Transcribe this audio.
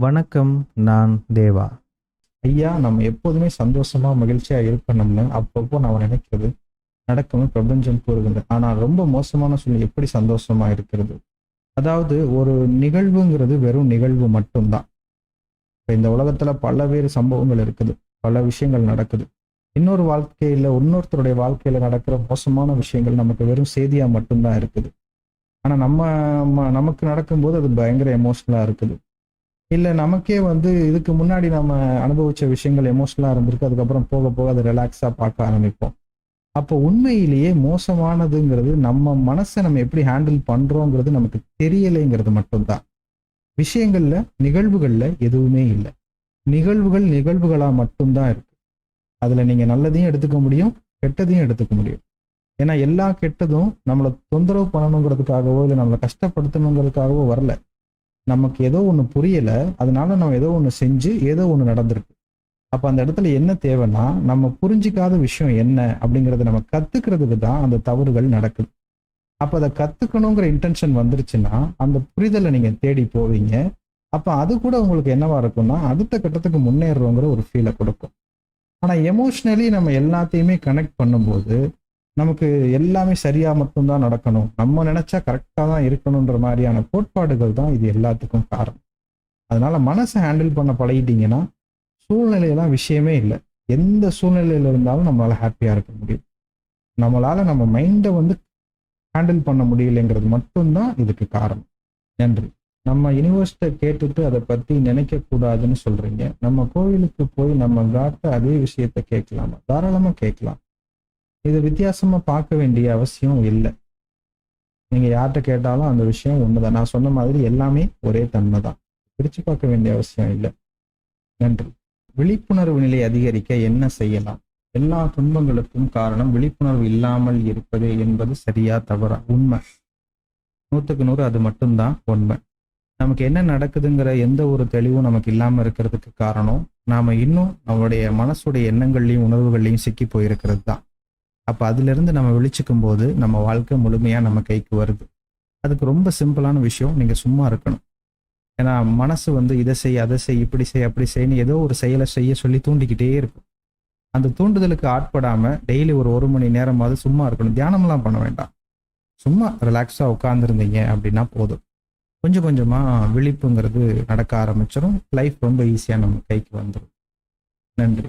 வணக்கம் நான் தேவா. ஐயா நம்ம எப்போதுமே சந்தோஷமா மகிழ்ச்சியா இருக்கணும்னு அப்பப்போ நான் நினைக்கிறது நடக்கும் பிரபஞ்சம் கூறுகிறது. ஆனால் ரொம்ப மோசமான சூழ்நிலை எப்படி சந்தோஷமா இருக்கிறது? அதாவது ஒரு நிகழ்வுங்கிறது வெறும் நிகழ்வு மட்டும்தான். இப்போ இந்த உலகத்துல பல்வேறு சம்பவங்கள் இருக்குது பல விஷயங்கள் நடக்குது. இன்னொரு வாழ்க்கையில இன்னொருத்தருடைய வாழ்க்கையில நடக்கிற மோசமான விஷயங்கள் நமக்கு வெறும் செய்தியா மட்டும்தான் இருக்குது. ஆனா நம்ம ம- நமக்கு நடக்கும்போது அது பயங்கர எமோஷனலா இருக்குது. இல்லை நமக்கே வந்து இதுக்கு முன்னாடி நம்ம அனுபவிச்ச விஷயங்கள் எமோஷனலாக இருந்திருக்கு. அதுக்கப்புறம் போக போக அதை ரிலாக்ஸாக பார்க்க ஆரம்பிப்போம். அப்போ உண்மையிலேயே மோசமானதுங்கிறது நம்ம மனசை நம்ம எப்படி ஹேண்டில் பண்ணுறோங்கிறது நமக்கு தெரியலைங்கிறது மட்டும்தான். விஷயங்களில் நிகழ்வுகளில் எதுவுமே இல்லை. நிகழ்வுகள் நிகழ்வுகளாக மட்டும்தான் இருக்கு. அதில் நீங்கள் நல்லதையும் எடுத்துக்க முடியும் கெட்டதையும் எடுத்துக்க முடியும். ஏன்னா எல்லா கெட்டதும் நம்மளை தொந்தரவு பண்ணணுங்கிறதுக்காகவோ இல்லை நம்மளை கஷ்டப்படுத்தணுங்கிறதுக்காகவோ வரல. நமக்கு ஏதோ ஒன்று புரியலை அதனால நம்ம ஏதோ ஒன்று செஞ்சு ஏதோ ஒன்று நடந்திருக்கு. அப்போ அந்த இடத்துல என்ன தேவைன்னா நம்ம புரிஞ்சிக்காத விஷயம் என்ன அப்படிங்கிறத நம்ம கற்றுக்கிறதுக்கு தான் அந்த தவறுகள் நடக்குது. அப்போ அதை கற்றுக்கணுங்கிற இன்டென்ஷன் வந்துருச்சுன்னா அந்த புரிதலை நீங்கள் தேடி போவீங்க. அப்போ அது கூட உங்களுக்கு என்னவா இருக்கும்னா அடுத்த கட்டத்துக்கு முன்னேறுறோங்கிற ஒரு ஃபீலை கொடுக்கும். ஆனால் எமோஷ்னலி நம்ம எல்லாத்தையுமே கனெக்ட் பண்ணும்போது நமக்கு எல்லாமே சரியா மட்டும்தான் நடக்கணும். நம்ம நினைச்சா கரெக்டாக தான் இருக்கணுன்ற மாதிரியான கோட்பாடுகள் தான் இது எல்லாத்துக்கும் காரணம். அதனால மனசை ஹேண்டில் பண்ண பழகிட்டீங்கன்னா சூழ்நிலையெல்லாம் விஷயமே இல்லை. எந்த சூழ்நிலையில இருந்தாலும் நம்மளால ஹாப்பியா இருக்க முடியும். நம்மளால நம்ம மைண்டை வந்து ஹேண்டில் பண்ண முடியலைங்கிறது மட்டும்தான் இதுக்கு காரணம். நன்றி. நம்ம யூனிவர்சிட்ட கேட்டுட்டு அதை பத்தி நினைக்க கூடாதுன்னு சொல்றீங்க. நம்ம கோவிலுக்கு போய் நம்ம காட்ட அதே விஷயத்த கேட்கலாமா? தாராளமா கேட்கலாம். இது வித்தியாசமா பார்க்க வேண்டிய அவசியம் இல்லை. நீங்க யார்கிட்ட கேட்டாலும் அந்த விஷயம் ஒண்ணுதான் நான் சொன்ன மாதிரி எல்லாமே ஒரே தன்மை தான் பிரிச்சு பார்க்க வேண்டிய அவசியம் இல்லை. நன்றி. விழிப்புணர்வு நிலை அதிகரிக்க என்ன செய்யலாம்? எல்லா துன்பங்களுக்கும் காரணம் விழிப்புணர்வு இல்லாமல் இருப்பது என்பது சரியா தவறா? உண்மை. நூற்றுக்கு நூறு அது மட்டும்தான் உண்மை. நமக்கு என்ன நடக்குதுங்கிற எந்த ஒரு தெளிவும் நமக்கு இல்லாமல் இருக்கிறதுக்கு காரணம். நாம இன்னும் நம்மளுடைய மனசுடைய எண்ணங்கள்லையும் உணர்வுகள்லையும் சிக்கி போயிருக்கிறது தான் அப்போ அதுலேருந்து நம்ம விழிச்சிக்கும் போது நம்ம வாழ்க்கை முழுமையாக நம்ம கைக்கு வருது. அதுக்கு ரொம்ப சிம்பிளான விஷயம் நீங்கள் சும்மா இருக்கணும். ஏன்னா மனசு வந்து இதை செய் அதை செய் இப்படி செய் அப்படி செய்யணும் ஏதோ ஒரு செயலை செய்ய சொல்லி தூண்டிக்கிட்டே இருக்கும். அந்த தூண்டுதலுக்கு ஆட்படாமல் டெய்லி ஒரு ஒரு மணி நேரமாவது சும்மா இருக்கணும். தியானம்லாம் பண்ண வேண்டாம். சும்மா ரிலாக்ஸாக உட்காந்துருந்தீங்க அப்படின்னா போதும். கொஞ்சம் கொஞ்சமாக விழிப்புங்கிறது நடக்க ஆரம்பிச்சிடும் லைஃப் ரொம்ப ஈஸியாக நம்ம கைக்கு வந்துடும் நன்றி.